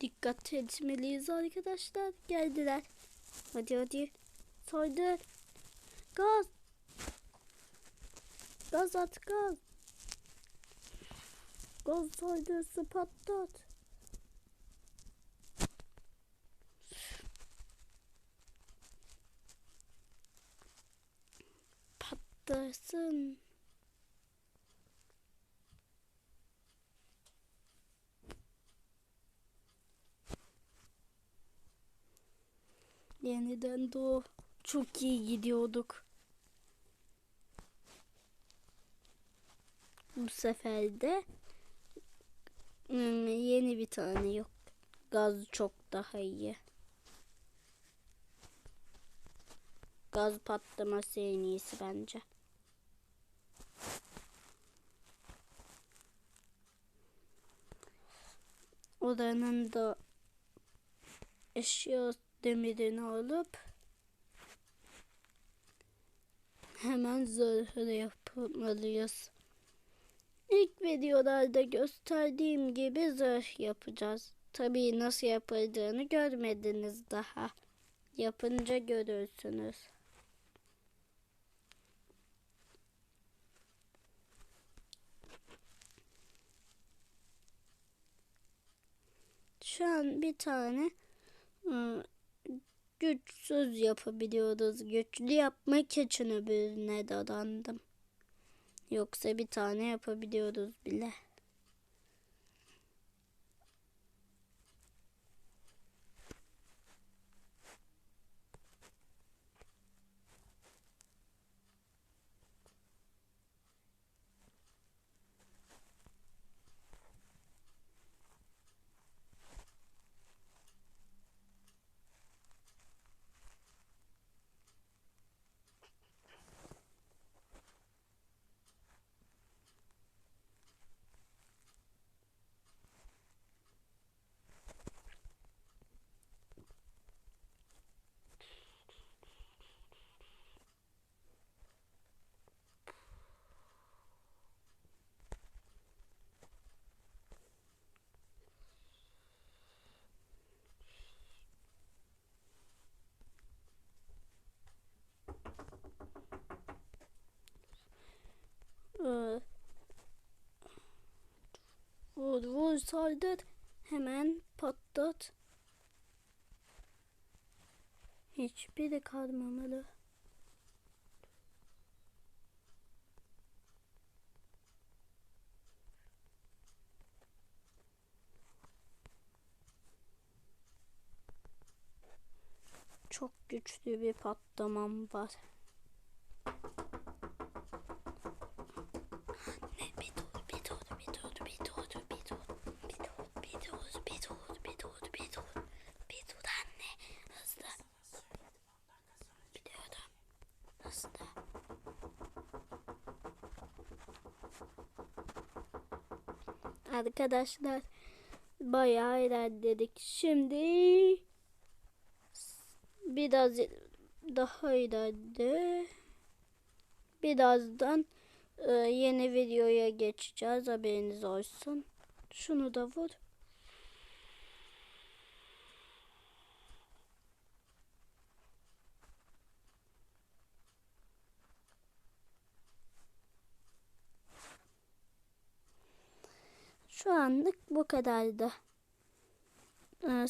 Dikkat etmeliyiz arkadaşlar. Geldiler. Hadi hadi. Saydır. Gaz. Gaz at gaz. Gaz saydırsı patlat. Patlasın. Yeniden doğu. Çok iyi gidiyorduk. Bu sefer de hmm, yeni bir tane yok. Gaz çok daha iyi. Gaz patlaması en iyisi bence. Oranın da eşya demirini alıp hemen zırhı yapmalıyız. İlk videolarda gösterdiğim gibi zırh yapacağız. Tabii nasıl yapıldığını görmediniz daha. Yapınca görürsünüz. Şu an bir tane ıı, güçsüz yapabiliyoruz. Güçlü yapmak için öbürüne dadandım. Yoksa bir tane yapabiliyoruz bile. Saldır. Hemen patlat. Hiçbiri kalmamalı. Çok güçlü bir patlamam var. Arkadaşlar bayağı ilerledik şimdi biraz daha ileride birazdan ee, yeni videoya geçeceğiz haberiniz olsun. Şunu da vur. Şu anlık bu kadardı. Ee,